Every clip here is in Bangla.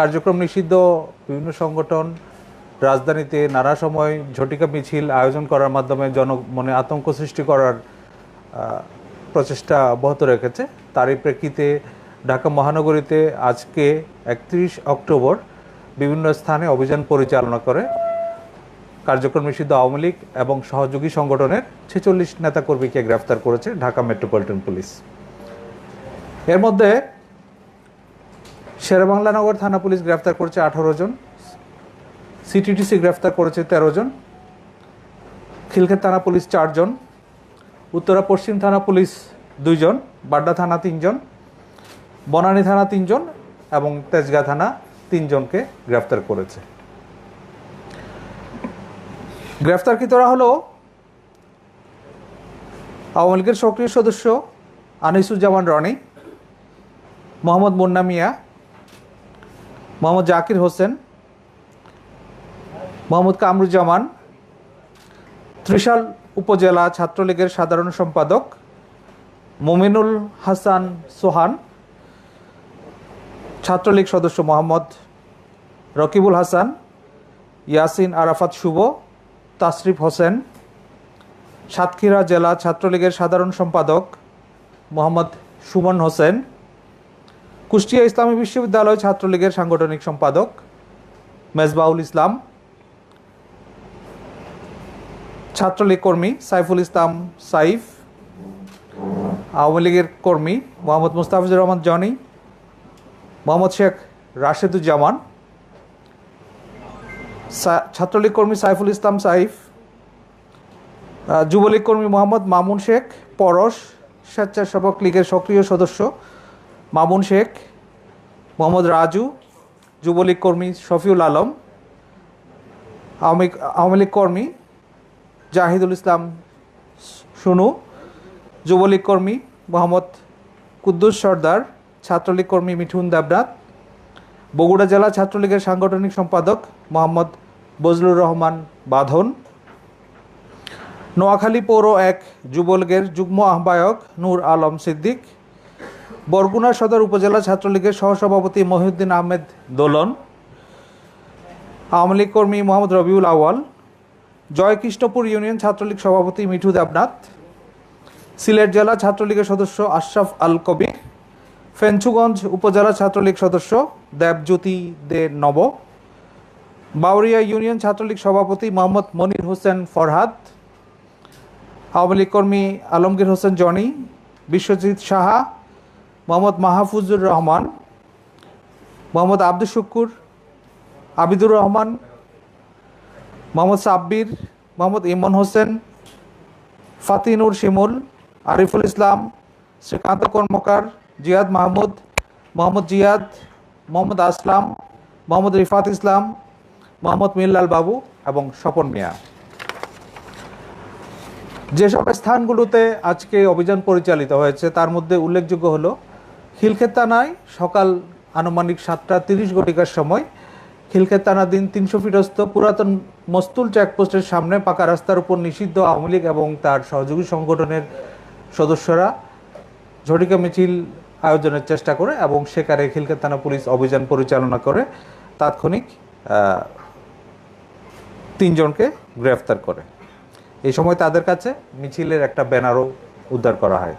কার্যক্রম নিষিদ্ধ, বিভিন্ন সংগঠন, রাজধানীতে নানা সময় ঝটিকা মিছিল আয়োজন করার মাধ্যমে জনমনে আতঙ্ক সৃষ্টি করার প্রচেষ্টা অব্যাহত রেখেছে। তারই প্রেক্ষিতে ঢাকা মহানগরীতে আজকে একত্রিশ অক্টোবর বিভিন্ন স্থানে অভিযান পরিচালনা করে কার্যক্রম নিষিদ্ধ আওয়ামী লীগ এবং সহযোগী সংগঠনের ছেচল্লিশ নেতাকর্মীকে গ্রেফতার করেছে ঢাকা মেট্রোপলিটন পুলিশ। এর মধ্যে শেরেবাংলানগর থানা পুলিশ গ্রেফতার করেছে আঠারো জন সিটিটিসি গ্রেফতার করেছে তেরো জন খিলক্ষেত থানা পুলিশ চারজন উত্তরা পশ্চিম থানা পুলিশ দুইজন বাড্ডা থানা তিনজন বনানী থানা তিনজন এবং তেজগা থানা তিনজনকে গ্রেফতার করেছে। গ্রেফতারকৃতরা হলো আওয়ামী লীগের সক্রিয় সদস্য আনিসুজ্জামান রনি, মোহাম্মদ মুন্না মিয়া মোহাম্মদ জাকির হোসেন, মোহাম্মদ কামরুজ্জামান, ত্রিশাল উপজেলা ছাত্রলীগের সাধারণ সম্পাদক, মোমিনুল হাসান সোহান, ছাত্রলীগ সদস্য মোহাম্মদ রকিবুল হাসান, ইয়াসিন আরাফাত শুভ, তাসরিফ হোসেন, সাতক্ষীরা জেলা ছাত্রলীগের সাধারণ সম্পাদক মোহাম্মদ সুমন হোসেন কুষ্টিয়া ইসলামী বিশ্ববিদ্যালয় ছাত্রলীগের সাংগঠনিক সম্পাদক মেজবাউল ইসলাম, ছাত্রলীগ কর্মী সাইফুল ইসলাম সাইফ, আওয়ামী লীগের কর্মী মোহাম্মদ মুস্তাফিজুর রহমান জনি, মোহাম্মদ শেখ রাশেদুজ্জামান ছাত্রলীগ কর্মী সাইফুল ইসলাম সাইফ যুবলীগ কর্মী মোহাম্মদ মামুন শেখ, পরশ, স্বেচ্ছাসেবক লীগের সক্রিয় সদস্য মামুন শেখ, মোহাম্মদ রাজু, যুবলীগ কর্মী শফিউল আলম, আওয়ামী আওয়ামী লীগ কর্মী জাহিদুল ইসলাম সুনু, যুবলীগ কর্মী মোহাম্মদ কুদ্দুস সর্দার, ছাত্রলীগ কর্মী মিঠুন দেবনাথ, বগুড়া জেলা ছাত্রলীগের সাংগঠনিক সম্পাদক মোহাম্মদ বজলুর রহমান বাঁধন, নোয়াখালী পৌর এক যুবলীগের যুগ্ম আহ্বায়ক নূর আলম সিদ্দিক বরগুনা সদর উপজেলা ছাত্রলীগের সহসভাপতি মহিউদ্দিন আহমেদ দোলন, আওয়ামী লীগ কর্মী মোহাম্মদ রবিউল আওয়াল জয়কৃষ্ণপুর ইউনিয়ন ছাত্রলীগ সভাপতি মিঠু দেবনাথ, সিলেট জেলা ছাত্রলীগের সদস্য আশরাফ আল কবির, ফেঞ্চুগঞ্জ উপজেলা ছাত্রলীগ সদস্য দেবজ্যোতি দে নব, বাউরিয়া ইউনিয়ন ছাত্রলীগ সভাপতি মোহাম্মদ মনির হোসেন ফরহাদ, আওয়ামী লীগ কর্মী আলমগীর হোসেন জনি, বিশ্বজিৎ সাহা মোহাম্মদ মাহফুজুর রহমান, মোহাম্মদ আব্দুল শুকুর, আবিদুর রহমান, মোহাম্মদ সাব্বির, মোহাম্মদ ইমন হোসেন ফাতিনুর শিমুল, আরিফুল ইসলাম, শ্রীকান্ত কর্মকার, জিয়াদ মাহমুদ, মোহাম্মদ জিয়াদ, মোহাম্মদ আসলাম, মোহাম্মদ রিফাত ইসলাম, মোহাম্মদ মিল্লাল বাবু এবং স্বপন মিয়া। যেসব স্থানগুলোতে আজকে অভিযান পরিচালিত হয়েছে, তার মধ্যে উল্লেখযোগ্য হলো খিলক্ষেত থানায় সকাল আনুমানিক সাতটা তিরিশ ঘটিকার সময়। খিলক্ষেত থানাধীন তিনশো ফিটস্থ পুরাতন মস্তুল চেকপোস্টের সামনে পাকা রাস্তার উপর নিষিদ্ধ আওয়ামী লীগ এবং তার সহযোগী সংগঠনের সদস্যরা ঝটিকা মিছিল আয়োজনের চেষ্টা করে এবং সেখানে খিলক্ষেত থানা পুলিশ অভিযান পরিচালনা করে। তাৎক্ষণিক তিনজনকে গ্রেফতার করে। এই সময় তাদের কাছে মিছিলের একটা ব্যানারও উদ্ধার করা হয়।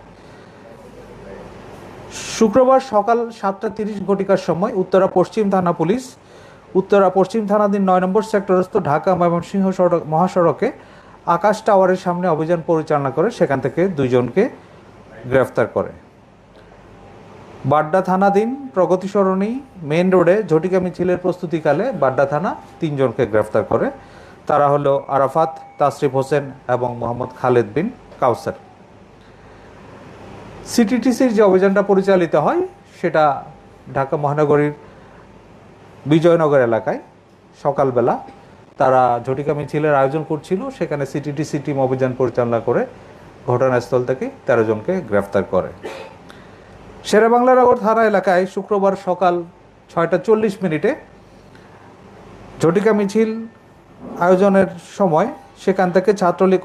শুক্রবার সকাল সাতটা তিরিশ ঘটিকার সময় উত্তরা পশ্চিম থানা পুলিশ, উত্তরা পশ্চিম থানাধীন নয় নম্বর সেক্টরস্থ ঢাকা ময়মনসিংহ সড়ক মহাসড়কে আকাশ টাওয়ারের সামনে অভিযান পরিচালনা করে, সেখান থেকে দুইজনকে গ্রেফতার করে। বাড্ডা থানাধীন প্রগতি সরণি মেন রোডে ঝটিকা মিছিলের প্রস্তুতিকালে বাড্ডা থানা তিনজনকে গ্রেফতার করে। তারা হলো আরাফাত, তাসরিফ হোসেন এবং মোহাম্মদ খালেদ বিন কাউসার। সিটিটিসির যে অভিযানটা পরিচালিত হয়, সেটা ঢাকা মহানগরীর বিজয়নগর এলাকায় সকালবেলা তারা ঝটিকা মিছিলের আয়োজন করছিল, সেখানে সিটিটিসি টিম অভিযান পরিচালনা করে ঘটনাস্থল থেকে তেরো জনকে গ্রেফতার করে। শেরেবাংলানগর থানা এলাকায় শুক্রবার সকাল ছয়টা চল্লিশ মিনিটে ঝটিকা মিছিল আয়োজনের সময় সেখান থেকে ছাত্রলীগ,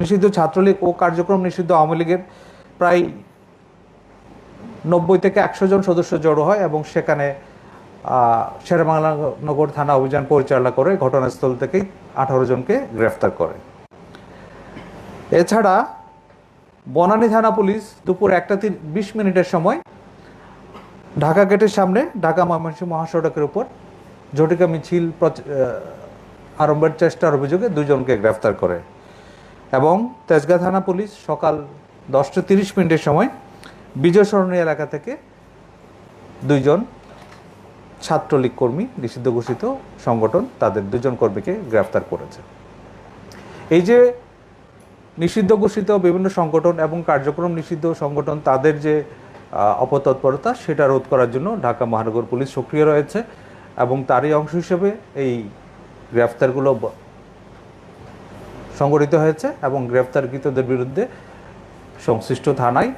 নিষিদ্ধ ছাত্রলীগ ও কার্যক্রম নিষিদ্ধ আওয়ামী লীগের প্রায় নব্বই থেকে একশো জন সদস্য জড়ো হয় এবং সেখানে শেরবাংলা নগর থানা অভিযান পরিচালনা করে, ঘটনাস্থল থেকেই আঠারো জনকে গ্রেফতার করে। এছাড়া বনানী থানা পুলিশ দুপুর একটা বিশ মিনিটের সময় ঢাকা গেটের সামনে, ঢাকা ময়মনসিংহ মহাসড়কের উপর ঝটিকা মিছিল আরম্ভের চেষ্টার অভিযোগে দুজনকে গ্রেফতার করে। এবং তেজগাঁ থানা পুলিশ সকাল দশটা তিরিশ মিনিটের সময় বিজয় এলাকা থেকে দুইজন ছাত্রলীগ কর্মী, নিষিদ্ধ ঘোষিত সংগঠন, তাদের দুজন কর্মীকে গ্রেফতার করেছে। এই যে নিষিদ্ধ ঘোষিত বিভিন্ন সংগঠন এবং কার্যক্রম নিষিদ্ধ সংগঠন, তাদের যে অপতৎপরতা, সেটা রোধ করার জন্য ঢাকা মহানগর পুলিশ সক্রিয় রয়েছে এবং তারই অংশ হিসেবে এই গ্রেফতারগুলো সংগঠিত হয়েছে এবং গ্রেফতারকৃতদের বিরুদ্ধে সংশ্লিষ্ট থানায়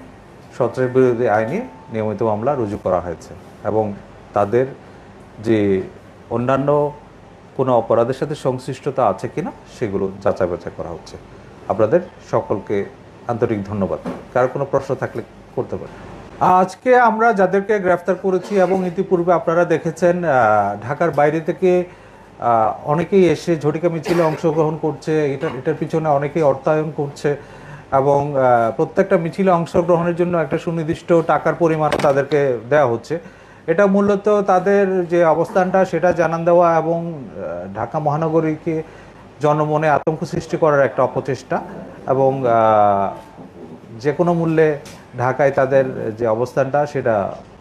সন্ত্রাস বিরোধী আইনে নিয়মিত মামলা রুজু করা হয়েছে এবং তাদের যে অন্যান্য কোনো অপরাধের সাথে সংশ্লিষ্টতা আছে কিনা সেগুলো যাচাই বাছাই করা হচ্ছে। আপনাদের সকলকে আন্তরিক ধন্যবাদ। কার কোনো প্রশ্ন থাকলে করতে পারেন। আজকে আমরা যাদেরকে গ্রেফতার করেছি এবং ইতিপূর্বে আপনারা দেখেছেন ঢাকার বাইরে থেকে অনেকেই এসে ঝটিকা মিছিলে অংশগ্রহণ করছে। এটা, এটার পিছনে অনেকেই অর্থায়ন করছে। এবং প্রত্যেকটা মিছিলে অংশগ্রহণের জন্য একটা সুনির্দিষ্ট টাকার পরিমাণ তাদেরকে দেওয়া হচ্ছে। এটা মূলত তাদের যে অবস্থানটা, সেটা জানান দেওয়া এবং ঢাকা মহানগরীকে জনমনে আতঙ্ক সৃষ্টি করার একটা অপচেষ্টা এবং যে কোনো মূল্যে ঢাকায় তাদের যে অবস্থানটা, সেটা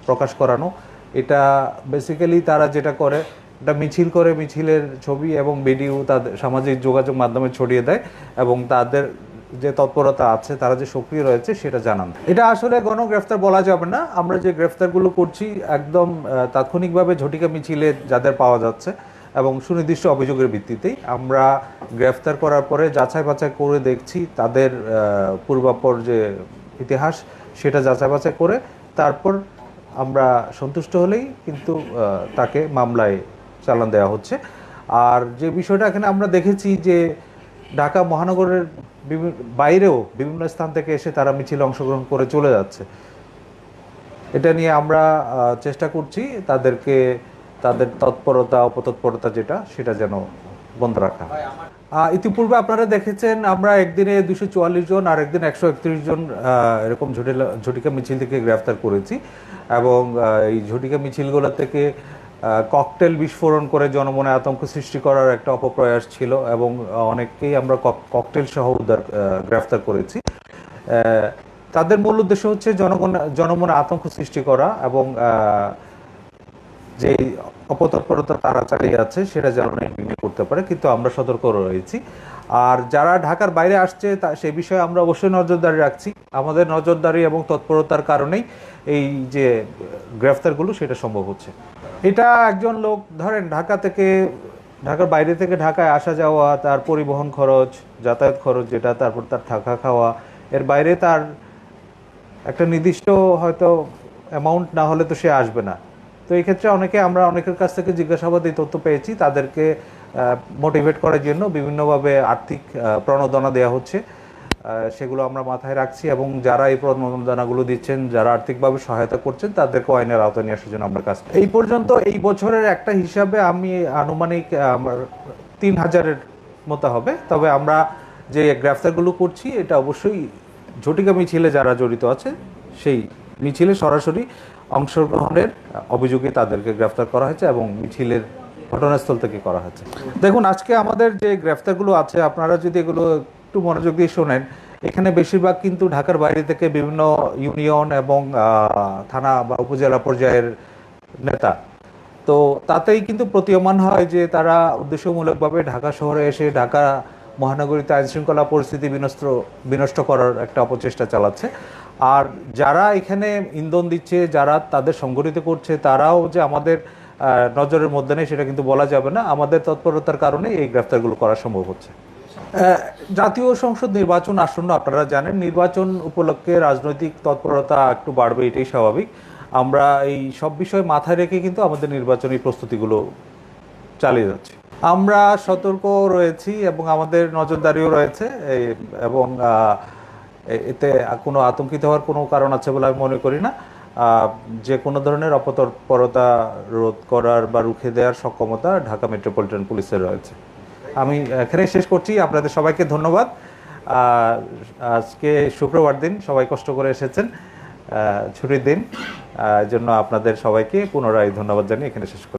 প্রকাশ করানো। এটা বেসিক্যালি তারা যেটা করে, এটা মিছিল করে মিছিলের ছবি এবং ভিডিও তাদের সামাজিক যোগাযোগ মাধ্যমে ছড়িয়ে দেয় এবং তাদের যে তৎপরতা আছে, তারা যে সক্রিয় রয়েছে, সেটা জানান। এটা আসলে গণগ্রেফতার বলা যাবে না। আমরা যে গ্রেফতারগুলো করছি, একদম তাৎক্ষণিকভাবে ঝটিকা মিছিলে যাদের পাওয়া যাচ্ছে এবং সুনির্দিষ্ট অভিযোগের ভিত্তিতেই আমরা গ্রেফতার করার পরে যাচাই বাছাই করে দেখছি তাদের পূর্বাপর যে ইতিহাস, সেটা যাচাই বাছাই করে তারপর আমরা সন্তুষ্ট হলেই কিন্তু তাকে মামলায় চালান দেওয়া হচ্ছে। আর যে বিষয়টা এখানে আমরা দেখেছি যে ঢাকা মহানগরের বিভিন্ন, বাইরেও বিভিন্ন স্থান থেকে এসে তারা মিছিলে অংশগ্রহণ করে চলে যাচ্ছে। এটা নিয়ে আমরা চেষ্টা করছি তাদেরকে, তাদের তৎপরতা, অপতৎপরতা যেটা, সেটা যেন বন্ধ রাখা ইতিপূর্বে আপনারা দেখেছেন, আমরা একদিনে দুশো চুয়াল্লিশ জন, আর একদিন একশো একত্রিশ জন এরকম ঝটিলা, ঝটিকা মিছিল থেকে গ্রেফতার করেছি। এবং এই ঝটিকা মিছিলগুলো থেকে ককটেল বিস্ফোরণ করে জনমনে আতঙ্ক সৃষ্টি করার একটা অপপ্রয়াস ছিল এবং অনেককেই আমরা ককটেল সহ উদ্ধার গ্রেফতার করেছি। তাদের মূল উদ্দেশ্য হচ্ছে জনগণ, জনমনে আতঙ্ক সৃষ্টি করা এবং যে অপতৎপরতা তারা চালিয়ে আছে সেটা যেন নির্বিঘ্নে করতে পারে, কিন্তু আমরা সতর্ক রয়েছি। আর যারা ঢাকার বাইরে আসছে তা, সে বিষয়ে আমরা অবশ্যই নজরদারি রাখছি। আমাদের নজরদারি এবং তৎপরতার কারণেই এই যে গ্রেফতারগুলো, সেটা সম্ভব হচ্ছে। এটা একজন লোক, ধরেন ঢাকা থেকে, ঢাকার বাইরে থেকে ঢাকায় আসা যাওয়া, তার পরিবহন খরচ, যাতায়াত খরচ যেটা, তারপর তার থাকা খাওয়া, এর বাইরে তার একটা নির্দিষ্ট হয়তো অ্যামাউন্ট না হলে তো সে আসবে না। তো এই ক্ষেত্রে অনেকে, আমরা অনেকের কাছ থেকে জিজ্ঞাসাবাদ এই তথ্য পেয়েছি, তাদেরকে মোটিভেট করার জন্য, বিভিন্নভাবে আর্থিক প্রণোদনা দেওয়া হচ্ছে। সেগুলো আমরা মাথায় রাখছি এবং যারা এই প্রণোদনাগুলো দিচ্ছেন, যারা আর্থিকভাবে সহায়তা করছেন তাদেরকে আইনের আওতায় নিয়ে আসার জন্য আমরা কাজ এই পর্যন্ত এই বছরের একটা হিসাবে আমি আনুমানিক আমার তিন হাজারের মতো হবে। তবে আমরা যে গ্রেফতারগুলো করছি, এটা অবশ্যই ঝটিকা মিছিলে যারা জড়িত আছে, সেই মিছিলে সরাসরি অংশগ্রহণের অভিযোগে তাদেরকে গ্রেফতার করা হয়েছে এবং মিছিলের ঘটনাস্থল থেকে করা হয়েছে। দেখুন, আজকে আমাদের যে গ্রেফতারগুলো আছে, আপনারা যদি এগুলো একটু মনোযোগ দিয়ে শোনেন। এখানে বেশিরভাগ কিন্তু ঢাকার বাইরে থেকে বিভিন্ন ইউনিয়ন এবং থানা বা উপজেলা পর্যায়ের নেতা। তো তাতেই কিন্তু প্রতীয়মান হয় যে তারা উদ্দেশ্যমূলকভাবে ঢাকা শহরে এসে ঢাকা মহানগরীতে আইন শৃঙ্খলা পরিস্থিতি বিনষ্ট বিনষ্ট করার একটা অপচেষ্টা চালাচ্ছে। আর যারা এখানে ইন্ধন দিচ্ছে, যারা তাদের সংগঠিত করছে, তারাও যে আমাদের নজরের মধ্যে নেই, সেটা কিন্তু বলা যাবে না। আমাদের তৎপরতার কারণে এই গ্রেফতারগুলো করা সম্ভব হচ্ছে। জাতীয় সংসদ নির্বাচন আসন্ন, আপনারা জানেন, নির্বাচন উপলক্ষে রাজনৈতিক তৎপরতা একটু বাড়বে, এটাই স্বাভাবিক। আমরা এই সব বিষয় মাথায় রেখে কিন্তু আমাদের নির্বাচনী প্রস্তুতিগুলো চালিয়ে যাচ্ছি। আমরা সতর্ক রয়েছি এবং আমাদের নজরদারিও রয়েছে এবং এতে কোনো আতঙ্কিত হওয়ার কোনো কারণ আছে বলে আমি মনে করি না। যে কোনো ধরনের অপতৎপরতা রোধ করার বা রুখে দেওয়ার সক্ষমতা ঢাকা মেট্রোপলিটন পুলিশের রয়েছে। আমি এখানে শেষ করছি। আপনাদের সবাইকে ধন্যবাদ। আজকে শুক্রবার দিন, সবাই কষ্ট করে এসেছেন ছুটির দিন। জন্য আপনাদের সবাইকে পুনরায় ধন্যবাদ জানিয়ে এখানে শেষ করছি।